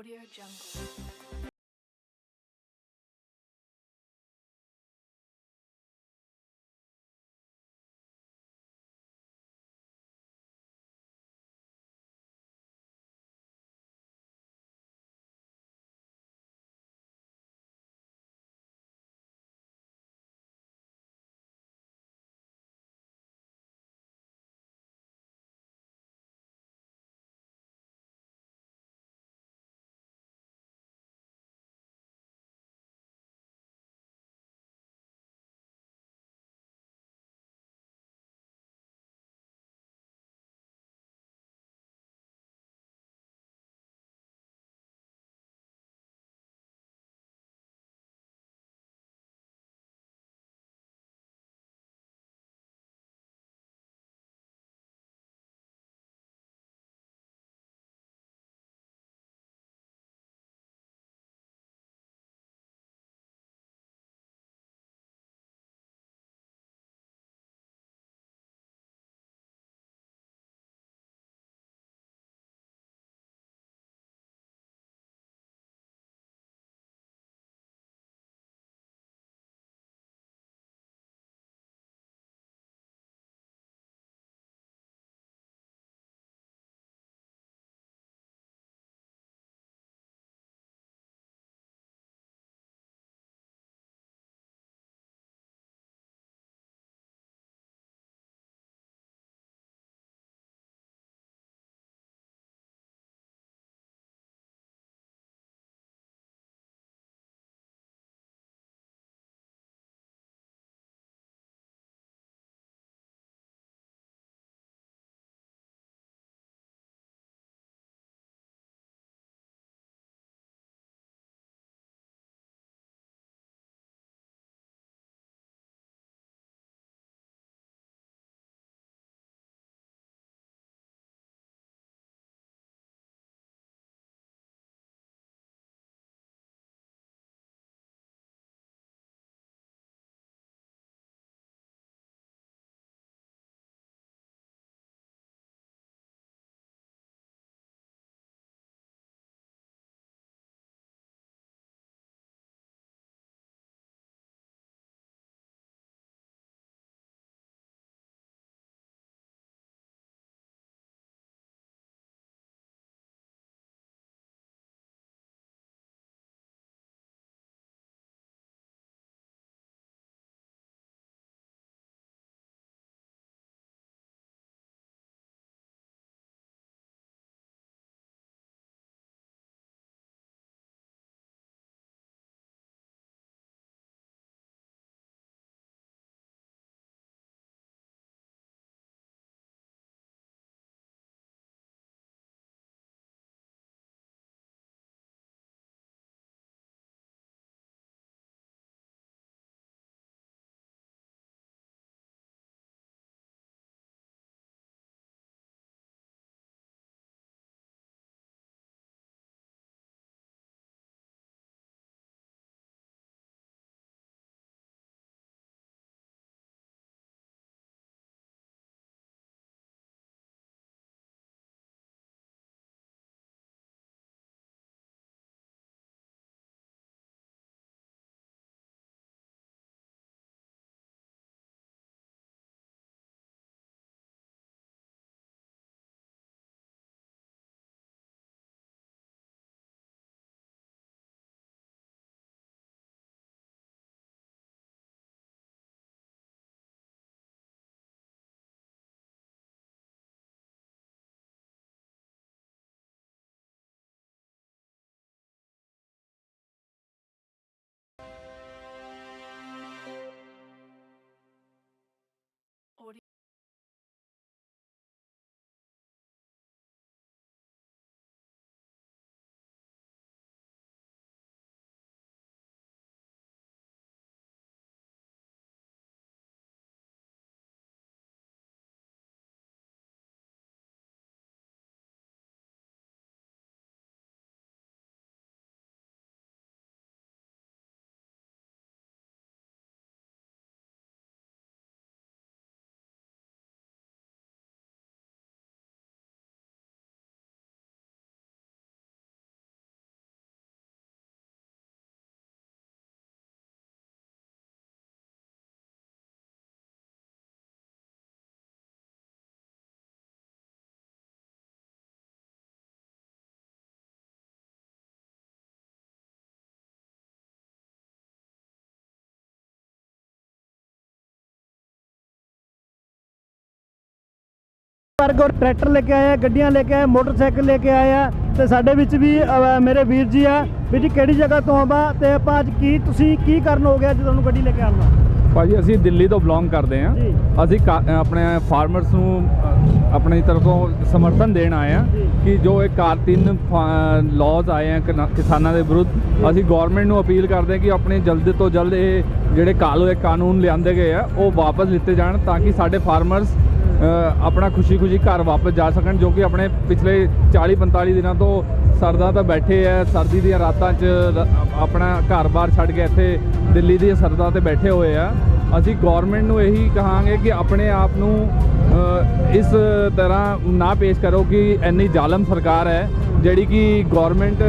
Audio Jungle. ਵਰਗ ਔਰ tractor ਲੈ ਕੇ ਆਏ ਆ ਗੱਡੀਆਂ ਲੈ ਕੇ ਆਏ ਮੋਟਰਸਾਈਕਲ ਲੈ ਕੇ ਆਏ ਆ ਤੇ ਸਾਡੇ ਵਿੱਚ ਵੀ ਮੇਰੇ ਵੀਰ ਜੀ ਆ। ਵੀ ਜੀ ਕਿਹੜੀ ਜਗ੍ਹਾ ਤੋਂ ਆਵਾ ਤੇ ਆਪਾਂ ਅੱਜ ਕੀ ਤੁਸੀਂ ਕੀ ਕਰਨ ਹੋ ਗਿਆ ਜੇ ਤੁਹਾਨੂੰ ਗੱਡੀ ਲੈ ਕੇ ਆਉਣਾ ਭਾਜੀ ਅਸੀਂ ਦਿੱਲੀ ਤੋਂ ਬਿਲੋਂਗ ਕਰਦੇ ਜੀ। ਅਸੀਂ ਆਪਣੇ ਫਾਰਮਰਸ ਨੂੰ ਆਪਣੀ ਤਰਫੋਂ ਸਮਰਥਨ ਦੇਣ ਆਏ ਜੀ। ਕਿ ਜੋ ਇਹ ਕਾਰ ਤਿੰਨ ਲਾਜ਼ ਆਏ ਆ ਕਿਸਾਨਾਂ ਦੇ ਵਿਰੁੱਧ। ਅਸੀਂ ਗਵਰਨਮੈਂਟ ਨੂੰ ਅਪੀਲ ਕਰਦੇ ਹਾਂ ਕਿ ਆਪਣੇ ਜਲਦ ਤੋਂ ਜਲਦ ਇਹ ਜਿਹੜੇ ਕਾਲੇ ਕਾਨੂੰਨ ਲਿਆਂਦੇ ਗਏ ਆ ਉਹ ਵਾਪਸ ਲਿੱਤੇ ਜਾਣ ਤਾਂ ਕਿ ਸਾਡੇ ਫਾਰਮਰਸ ਆਪਣਾ ਖੁਸ਼ੀ-ਖੁਸ਼ੀ ਘਰ ਵਾਪਸ ਜਾ ਸਕਣ, ਜੋ ਕਿ ਆਪਣੇ ਪਿਛਲੇ 40-45 ਦਿਨਾਂ ਤੋਂ ਸਰਦਾਂ ਤਾਂ ਬੈਠੇ ਆ, ਸਰਦੀ ਦੀਆਂ ਰਾਤਾਂ 'ਚ ਆਪਣਾ ਘਰ-ਬਾਰ ਛੱਡ ਕੇ ਇੱਥੇ ਦਿੱਲੀ ਦੀਆਂ ਸਰਦਾਂ ਤੇ ਬੈਠੇ ਹੋਏ ਆ। ਅਸੀਂ ਗਵਰਨਮੈਂਟ ਨੂੰ ਇਹੀ ਕਹਾਂਗੇ ਕਿ ਆਪਣੇ ਆਪ ਨੂੰ ਇਸ ਤਰ੍ਹਾਂ ਨਾ ਪੇਸ਼ ਕਰੋ ਕਿ ਇੰਨੀ ਜ਼ਾਲਮ ਸਰਕਾਰ ਹੈ, ਜਿਹੜੀ ਕਿ ਗਵਰਨਮੈਂਟ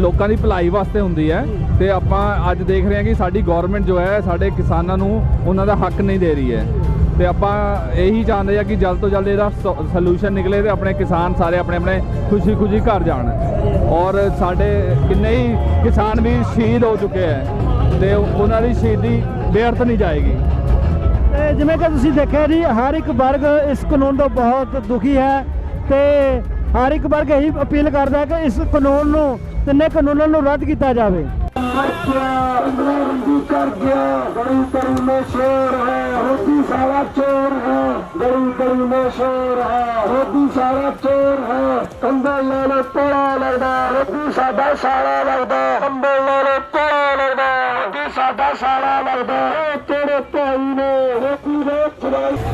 ਲੋਕਾਂ ਦੀ ਭਲਾਈ ਵਾਸਤੇ ਹੁੰਦੀ ਹੈ। ਤੇ ਆਪਾਂ ਅੱਜ ਦੇਖ ਰਹੇ ਹਾਂ ਕਿ ਸਾਡੀ ਗਵਰਨਮੈਂਟ ਜੋ ਹੈ, ਸਾਡੇ ਕਿਸਾਨਾਂ ਨੂੰ ਉਹਨਾਂ ਦਾ ਹੱਕ ਨਹੀਂ ਦੇ ਰਹੀ ਹੈ। ਤੇ ਆਪਾਂ ਇਹੀ ਚਾਹੁੰਦੇ ਆ ਕਿ ਜਲਦ ਤੋਂ ਜਲਦ ਇਹਦਾ ਸੋਲੂਸ਼ਨ ਨਿਕਲੇ ਤੇ ਆਪਣੇ ਕਿਸਾਨ ਸਾਰੇ ਆਪਣੇ ਆਪਣੇ ਖੁਸ਼ੀ ਖੁਸ਼ੀ ਘਰ ਜਾਣ। ਔਰ ਸਾਡੇ ਕਿੰਨੇ ਹੀ ਕਿਸਾਨ ਵੀ ਸ਼ਹੀਦ ਹੋ ਚੁੱਕੇ ਹੈ ਤੇ ਉਹਨਾਂ ਦੀ ਸ਼ਹੀਦੀ ਬੇਅਰਥ ਨਹੀਂ ਜਾਏਗੀ। ਤੇ ਜਿਵੇਂ ਕਿ ਤੁਸੀਂ ਦੇਖਿਆ ਜੀ, ਹਰ ਇੱਕ ਵਰਗ ਇਸ ਕਾਨੂੰਨ ਤੋਂ ਬਹੁਤ ਦੁਖੀ ਹੈ ਤੇ ਹਰ ਇੱਕ ਵਰਗ ਇਹੀ ਅਪੀਲ ਕਰਦਾ ਹੈ ਕਿ ਇਸ ਕਾਨੂੰਨ ਨੂੰ, ਤਿੰਨੇ ਕਾਨੂੰਨਾਂ ਨੂੰ ਰੱਦ ਕੀਤਾ ਜਾਵੇ। कर गया बड़ी बड़ी में शेर है होती सारा चोर है बड़ी बड़ी में शेर है होती सारा चोर है कंबे लाने पड़ा लगदा होती साडा साड़ा लगदा कंबे लाने पड़ा लगदा होती साडा साड़ा लगदा ओ तेरे भाई ने होती ने चुराई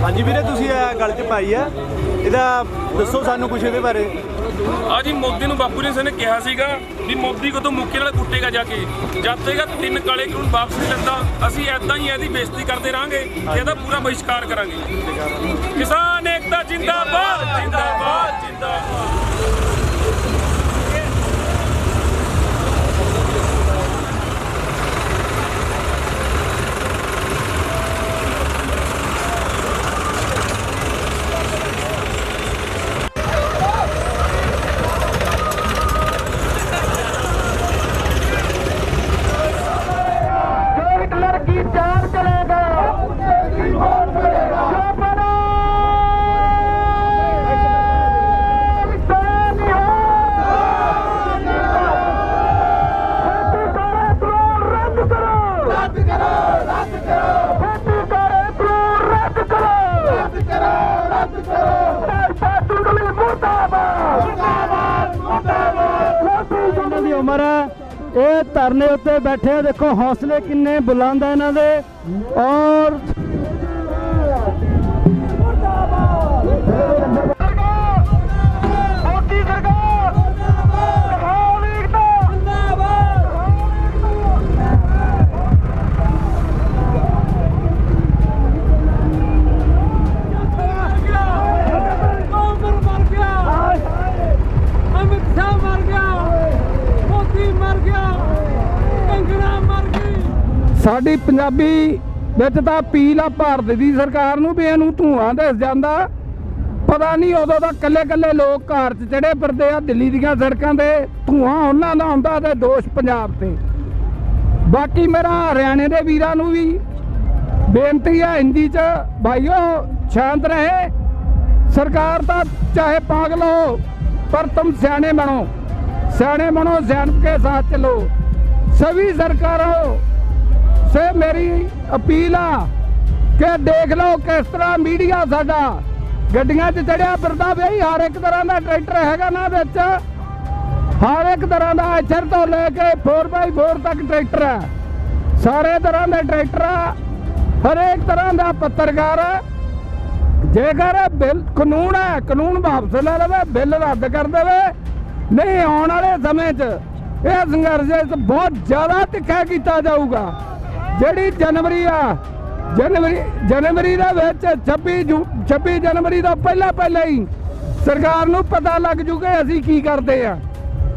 ਹਾਂਜੀ ਵੀਰੇ, ਤੁਸੀਂ ਇਹ ਗੱਲ 'ਚ ਪਾਈ ਆ। ਇਹਦਾ ਦੱਸੋ ਸਾਨੂੰ ਕੁਝ ਇਹਦੇ ਬਾਰੇ। ਆ ਜੀ, ਮੋਦੀ ਨੂੰ ਬਾਪੂ ਜੀ ਨੇ ਕਿਹਾ ਸੀਗਾ ਵੀ ਮੋਦੀ ਕਦੋਂ ਮੁੱਕੇ ਨਾਲ ਕੁੱਟੇਗਾ ਜਾ ਕੇ। ਜਦ ਤੱਕ ਤਿੰਨ ਕਾਲੇ ਕਾਨੂੰਨ ਵਾਪਸ ਨਹੀਂ ਲੈਂਦਾ, ਅਸੀਂ ਐਦਾਂ ਹੀ ਇਹਦੀ ਬੇਇੱਜ਼ਤੀ ਕਰਦੇ ਰਾਂਗੇ ਤੇ ਇਹਦਾ ਪੂਰਾ ਬਹਿਸ਼ਕਾਰ ਕਰਾਂਗੇ। ਕਿਸਾਨ ਏਕਤਾ ਜਿੰਦਾਬਾਦ ਜਿੰਦਾਬਾਦ ਜਿੰਦਾਬਾਦ। ਇਹ ਧਰਨੇ ਉੱਤੇ ਬੈਠੇ ਆ। ਦੇਖੋ ਹੌਸਲੇ ਕਿੰਨੇ ਬੁਲੰਦ ਆ ਇਹਨਾਂ ਦੇ। ਔਰ ਸਾਡੀ ਪੰਜਾਬੀ ਵਿੱਚ ਤਾਂ ਅਪੀਲ ਆ ਭਾਰਤ ਦੀ ਸਰਕਾਰ ਨੂੰ ਵੀ ਇਹਨੂੰ ਧੂਆਂ ਦਿਸ ਜਾਂਦਾ। ਪਤਾ ਨਹੀਂ ਉਦੋਂ ਤਾਂ ਕੱਲੇ ਕੱਲੇ ਲੋਕ ਘਰ 'ਚ ਚੜੇ ਫਿਰਦੇ ਆ, ਦਿੱਲੀ ਦੀਆਂ ਸੜਕਾਂ ਤੇ ਧੂਆਂ ਉਹਨਾਂ ਦਾ ਹੁੰਦਾ ਤੇ ਦੋਸ਼ ਪੰਜਾਬ ਤੇ। ਬਾਕੀ ਮੇਰਾ ਹਰਿਆਣੇ ਦੇ ਵੀਰਾਂ ਨੂੰ ਵੀ ਬੇਨਤੀ ਹੈ ਹਿੰਦੀ 'ਚ, ਭਾਈਓ ਸ਼ਾਂਤ ਰਹੇ। ਸਰਕਾਰ ਤਾਂ ਚਾਹੇ ਪਾਗਲ ਹੋ ਪਰ ਤੁਮ ਸਿਆਣੇ ਬਣੋ। ਸਿਆਣੇ ਬਣੋ, ਸਿਆਣਪ ਕੇ ਸਾਥ ਚਲੋ। ਸभी ਸਰਕਾਰੋਂ ਸੇ ਮੇਰੀ ਅਪੀਲ ਆ ਕਿ ਦੇਖ ਲਓ ਕਿਸ ਤਰ੍ਹਾਂ ਮੀਡੀਆ ਸਾਡਾ ਗੱਡੀਆਂ 'ਚ ਚੜਿਆ ਫਿਰਦਾ ਬਈ ਹਰ ਇੱਕ ਤਰ੍ਹਾਂ ਦਾ ਟਰੈਕਟਰ ਹੈਗਾ ਨਾ ਵਿੱਚ। ਹਰ ਇੱਕ ਤਰ੍ਹਾਂ ਦਾ ਐਚਰ ਤੋਂ ਲੈ ਕੇ 4x4 ਤੱਕ ਟਰੈਕਟਰ ਹੈ। ਸਾਰੇ ਤਰ੍ਹਾਂ ਦੇ ਟਰੈਕਟਰ ਆ, ਹਰੇਕ ਤਰ੍ਹਾਂ ਦਾ ਪੱਤਰਕਾਰ ਜੇਕਰ ਇਹ ਬਿੱਲ ਕਾਨੂੰਨ ਹੈ, ਕਾਨੂੰਨ ਵਾਪਸ ਲੈ ਲਵੇ, ਬਿੱਲ ਰੱਦ ਕਰ ਦੇਵੇ, ਨਹੀਂ ਆਉਣ ਵਾਲੇ ਸਮੇਂ 'ਚ ਇਹ ਸੰਘਰਸ਼ ਬਹੁਤ ਜ਼ਿਆਦਾ ਤਿੱਖਾ ਕੀਤਾ ਜਾਊਗਾ। ਜਿਹੜੀ ਜਨਵਰੀ ਆ, ਜਨਵਰੀ ਜਨਵਰੀ ਦੇ ਵਿੱਚ 26 ਜੂ 26 ਜਨਵਰੀ ਤੋਂ ਪਹਿਲਾਂ ਪਹਿਲਾਂ ਹੀ ਸਰਕਾਰ ਨੂੰ ਪਤਾ ਲੱਗ ਜੂਗਾ ਅਸੀਂ ਕੀ ਕਰਦੇ ਆ।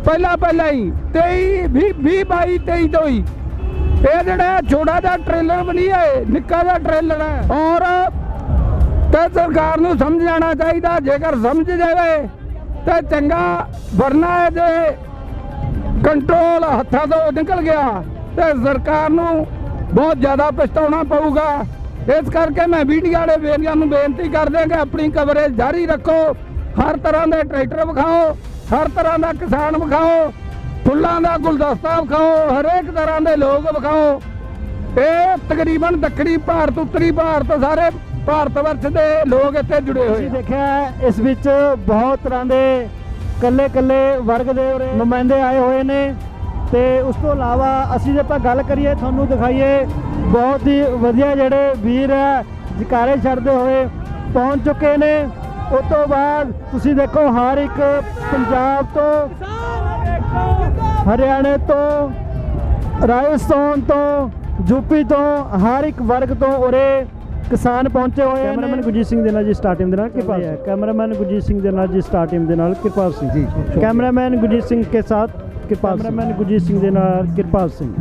ਪਹਿਲਾਂ ਪਹਿਲਾਂ ਹੀ 23 20 20 22 23 ਤੋਂ ਹੀ। ਇਹ ਜਿਹੜਾ ਛੋਟਾ ਜਿਹਾ ਟ੍ਰੇਲਰ ਬਣੀ ਹੈ, ਨਿੱਕਾ ਜਿਹਾ ਟ੍ਰੇਲਰ ਹੈ। ਔਰ ਤੇ ਸਰਕਾਰ ਨੂੰ ਸਮਝ ਜਾਣਾ ਚਾਹੀਦਾ, ਜੇਕਰ ਸਮਝ ਜਾਵੇ ਤੇ ਚੰਗਾ ਵਰਨਾ ਇਹਦੇ ਕੰਟਰੋਲ ਹੱਥਾਂ ਤੋਂ ਨਿਕਲ ਗਿਆ ਤੇ ਸਰਕਾਰ ਨੂੰ ਬਹੁਤ ਜ਼ਿਆਦਾ ਪਛਤਾਉਣਾ ਪਊਗਾ। ਇਸ ਕਰਕੇ ਮੈਂ ਮੀਡੀਆ ਵਾਲੇ ਵੀਰਾਂ ਨੂੰ ਬੇਨਤੀ ਕਰਦੇ ਕਿ ਆਪਣੀ ਕਵਰੇਜ ਜਾਰੀ ਰੱਖੋ। ਹਰ ਤਰ੍ਹਾਂ ਦੇ ਟਰੈਕਟਰ ਵਿਖਾਓ ਹਰ ਤਰ੍ਹਾਂ ਦਾ ਕਿਸਾਨ ਵਿਖਾਓ ਫੁੱਲਾਂ ਦਾ ਗੁਲਦਸਤਾ ਵਿਖਾਓ ਹਰੇਕ ਤਰ੍ਹਾਂ ਦੇ ਲੋਕ ਵਿਖਾਓ। ਇਹ ਤਕਰੀਬਨ ਦੱਖਣੀ ਭਾਰਤ ਉੱਤਰੀ ਭਾਰਤ ਸਾਰੇ ਭਾਰਤ ਵਰਸ਼ ਦੇ ਲੋਕ ਇੱਥੇ ਜੁੜੇ ਹੋਏ ਆ। ਦੇਖਿਆ ਇਸ ਵਿੱਚ ਬਹੁਤ ਤਰ੍ਹਾਂ ਦੇ ਕੱਲੇ ਕੱਲੇ ਵਰਗ ਦੇ ਨੁਮਾਇੰਦੇ ਆਏ ਹੋਏ ਨੇ। ਤੇ ਉਸ ਤੋਂ ਇਲਾਵਾ ਅਸੀਂ ਜੇ ਆਪਾਂ ਗੱਲ ਕਰੀਏ ਤੁਹਾਨੂੰ ਦਿਖਾਈਏ ਬਹੁਤ ਹੀ ਵਧੀਆ ਜਿਹੜੇ ਵੀਰ ਹੈ ਜਕਾਰੇ ਛੱਡਦੇ ਹੋਏ ਪਹੁੰਚ ਚੁੱਕੇ ਨੇ। ਉਸ ਤੋਂ ਬਾਅਦ ਤੁਸੀਂ ਦੇਖੋ ਹਰ ਇੱਕ ਪੰਜਾਬ ਤੋਂ ਹਰਿਆਣੇ ਤੋਂ ਰਾਜਸਥਾਨ ਤੋਂ ਯੂਪੀ ਤੋਂ ਹਰ ਇੱਕ ਵਰਗ ਤੋਂ ਉਰੇ ਕਿਸਾਨ ਪਹੁੰਚੇ ਹੋਏ ਨੇ। ਕੈਮਰਾਮੈਨ ਗੁਰਜੀਤ ਸਿੰਘ ਦੇ ਨਾਲ ਜੀ ਸਟਾਰ ਟੀਮ ਦੇ ਨਾਲ ਕਿਰਪਾਲ ਸਿੰਘ ਕੈਮਰਾਮੈਨ ਗੁਰਜੀਤ ਸਿੰਘ ਦੇ ਨਾਲ ਜੀ ਸਟਾਰ ਟੀਮ ਦੇ ਨਾਲ ਕਿਰਪਾਲ ਸਿੰਘ ਜੀ। ਕੈਮਰਾਮੈਨ ਗੁਰਜੀਤ ਸਿੰਘ ਕੇ ਸਾਥ। ਕਿਰਪਾਲ ਕੈਮਰਾਮੈਨ ਗੁਰਜੀਤ ਸਿੰਘ ਦੇ ਨਾਲ ਕਿਰਪਾਲ ਸਿੰਘ।